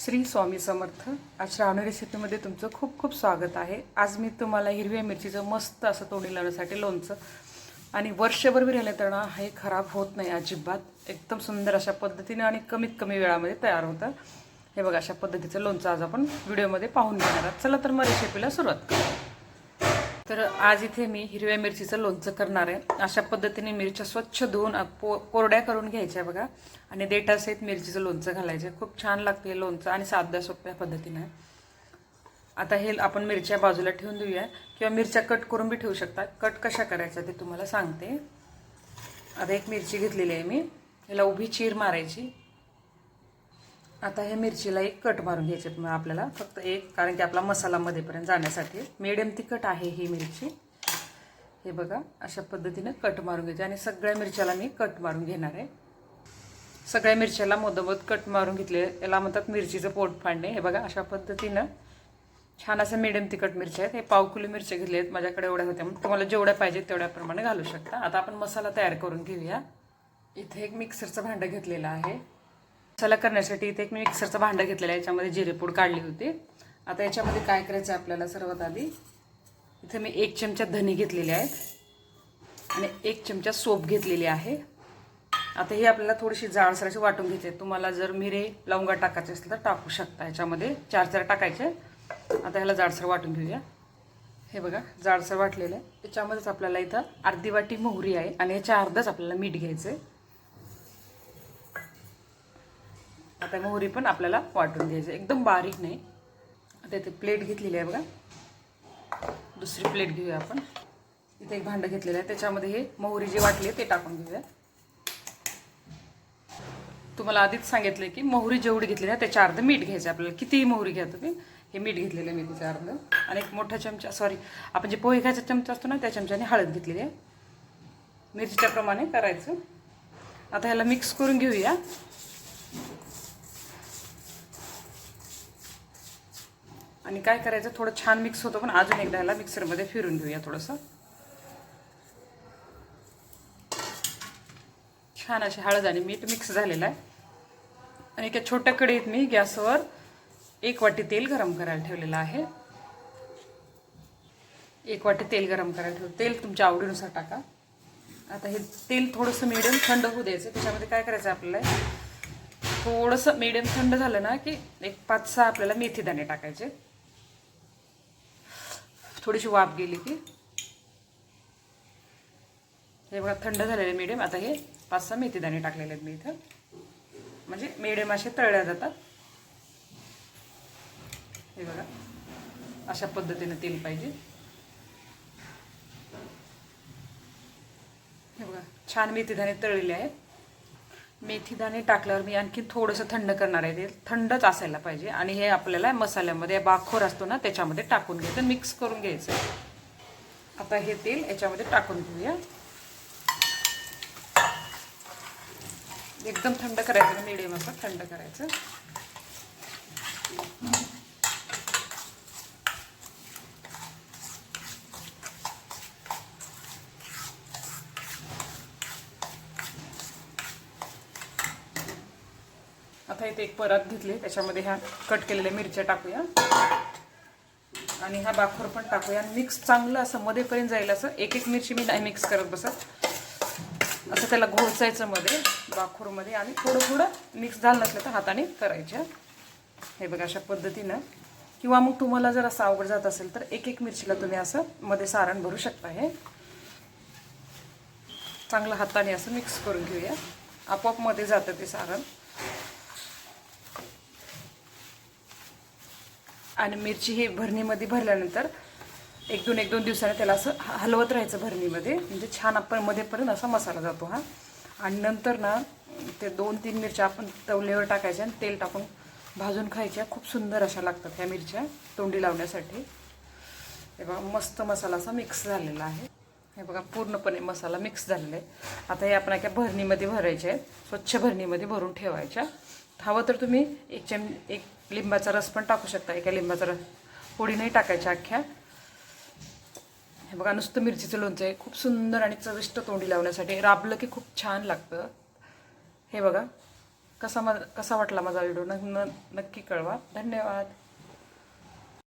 श्री स्वामी समर्थ आज श्रावणी रेसिपीमध्ये तुमचं खूप खूप स्वागत आहे. आज मी तुम्हाला हिरव्या मिरचीचं मस्त असं तोंडी लावण्यासाठी लोणचं आणि वर्षभर बी राहिलं तर ना हे खराब होत नाही अजिबात. एकदम सुंदर अशा पद्धतीने आणि कमीत कमी वेळामध्ये तयार होतं. हे बघा अशा पद्धतीचं लोणचं आज आपण व्हिडिओमध्ये पाहून घेणार आहोत. चला तर मग रेसिपीला सुरुवात करू. तर आज इथे मी हिरव्या मिरचीचं लोणचं करणार आहे. अशा पद्धतीने मिरच्या स्वच्छ धुवून पो कोरड्या करून घ्यायच्या बघा. आणि देठासहित मिरचीचं लोणचं घालायचं खूप छान लागतं हे लोणचं आणि साध्या सोप्या पद्धतीने. आता हे आपण मिरच्या बाजूला ठेवून देऊया. किंवा मिरच्या कट करून बी ठेवू शकता. कट कशा करायच्या ते तुम्हाला सांगते. आता एक मिरची घेतलेली आहे मी. ह्याला उभी चीर मारायची. आता हे मिरचीला एक कट मारून घ्यायचे मग आपल्याला. फक्त एक कारण की आपला मसाला मध्येपर्यंत जाण्यासाठी. मिडियम तिखट आहे ही मिरची. हे बघा अशा पद्धतीनं कट मारून घ्यायचे. आणि सगळ्या मिरच्याला मी कट मारून घेणार आहे. सगळ्या मिरच्याला मोदमोद कट मारून घेतले. याला म्हणतात मिरचीचं पोट फाडणे. हे बघा अशा पद्धतीनं छान असं मिडियम तिखट मिरच्या आहेत. हे पाव किलो मिरच्या घेतले आहेत. माझ्याकडे एवढ्या होत्या म्हणून तुम्हाला जेवढ्या पाहिजेत तेवढ्याप्रमाणे घालू शकता. आता आपण मसाला तयार करून घेऊया. इथे एक मिक्सरचं भांडं घेतलेलं आहे. मसाला करण्यासाठी इथे एक मी मिक्सरचं भांडं घेतलेलं आहे. याच्यामध्ये जिरेपूड काढली होती. आता याच्यामध्ये काय करायचं आहे आपल्याला सर्वात आधी? इथे मी एक चमचा धने घेतलेले आहेत आणि एक चमचा सोप घेतलेली आहे. आता ही आपल्याला थोडीशी जाडसर अशी वाटून घ्यायची आहे. तुम्हाला जर मिरे लवंगा टाकायचे असेल तर टाकू शकता. याच्यामध्ये चार चार टाकायचे. आता ह्याला जाडसर वाटून घेऊया. हे बघा जाडसर वाटलेलं आहे. त्याच्यामध्येच आपल्याला इथं अर्धी वाटी मोहरी आहे. आणि याच्या अर्धच आपल्याला मीठ घ्यायचं आहे आता मोहरी पण आपल्याला वाटून घ्यायचं. एकदम बारीक नाही. आता इथे प्लेट घेतलेली आहे बघा. दुसरी प्लेट घेऊया आपण. इथे एक भांडं घेतलेलं आहे. त्याच्यामध्ये हे मोहरी जे वाटली आहे ते टाकून घेऊया. तुम्हाला आधीच सांगितलं की मोहरी जेवढी घेतलेली आहे त्याच्या अर्ध मीठ घ्यायचं आपल्याला. कितीही मोहरी घ्या तुम्ही हे मीठ घेतलेलं आहे मी त्याच्या अर्ध. आणि एक मोठा चमचा सॉरी आपण जे पोहे खायचा चमचा असतो ना त्या चमच्याने हळद घेतलेली आहे. मिरचीच्या प्रमाणे करायचं. आता ह्याला मिक्स करून घेऊया. आणि काय करायचं थोडं छान मिक्स होतं पण अजून एकदा ह्याला मिक्सरमध्ये फिरून घेऊया थोडंसं. छान अशी हळद आणि मीठ मिक्स झालेलं आहे. आणि एका छोट्या कढईत मी गॅसवर एक वाटी तेल गरम करायला ठेवलेलं आहे. एक वाटी तेल गरम करायला ठेवलं. तेल तुमच्या आवडीनुसार टाका. आता हे तेल थोडंसं मिडियम थंड होऊ द्यायचं. त्याच्यामध्ये काय करायचं आपल्याला? थोडंसं मिडियम थंड झालं ना की एक पाच सहा आपल्याला मेथी दाणे टाकायचे. थोडीशी वाफ गेली की हे बघा थंड झालेले मिडियम आता हे पाच सहा मेथी दाणे टाकलेले आहेत मी इथं. म्हणजे मिडियम असे तळल्या जातात. हे बघा अशा पद्धतीने तेल पाहिजे. हे बघा छान मेथीदाणे तळलेले आहेत. मेथीदाणे टाकल्यावर मी आणखी थोडंसं थंड करणार आहे. ते थंडच असायला पाहिजे. आणि हे आपल्याला मसाल्यामध्ये बाखोर असतो ना त्याच्यामध्ये टाकून घ्यायचं. मिक्स करून घ्यायचं. आता हे तेल याच्यामध्ये टाकून घेऊया. एकदम थंड करायचं मिडियम असं थंड करायचं. आता इथे एक परत घेतली. त्याच्यामध्ये ह्या कट केलेल्या मिरच्या टाकूया. आणि हा बाखोर पण टाकूया. आणि मिक्स चांगलं असं मध्येपर्यंत जाईल असं. एक एक मिरची मी नाही मिक्स करत बसत. असं त्याला घोळचायचं मध्ये बाखूरमध्ये आणि थोडं थोडं मिक्स झालं नसलं तर हाताने करायच्या हे बघा अशा पद्धतीनं. किंवा मग तुम्हाला जर असं आवड जात असेल तर एक एक मिरचीला तुम्ही असं मध्ये सारण भरू शकता हे. चांगलं हाताने असं मिक्स करून घेऊया. आपोआपमध्ये जातं ते सारण. आणि मिरची ही भरणीमध्ये भरल्यानंतर एक दोन एक दोन दिवसाने त्याला असं ह- हलवत राहायचं भरणीमध्ये. म्हणजे छान आपण मध्येपर्यंत असा मसाला जातो हा. आणि नंतर ना ते दोन तीन मिरच्या आपण तवलेवर टाकायच्या आणि तेल टाकून भाजून खायच्या. खूप सुंदर अशा लागतात ह्या मिरच्या तोंडी लावण्यासाठी. हे बघा मस्त मसाला असा मिक्स झालेला आहे. हे बघा पूर्णपणे मसाला मिक्स झालेला आहे. आता हे आपण एका भरणीमध्ये भरायचे आहेत. स्वच्छ भरणीमध्ये भरून ठेवायच्या. हवं तर तुम्ही एक चम एक लिंबाचा रस पण टाकू शकता. एका लिंबाचा रस. पोळी नाही टाकायच्या अख्ख्या. हे बघा नुसतं मिरचीचं लोणचं आहे. खूप सुंदर आणि चविष्ट तोंडी लावण्यासाठी. राबलं की खूप छान लागतं. हे बघा कसा मा कसा वाटला माझा व्हिडिओ? न न नक्की कळवा. धन्यवाद.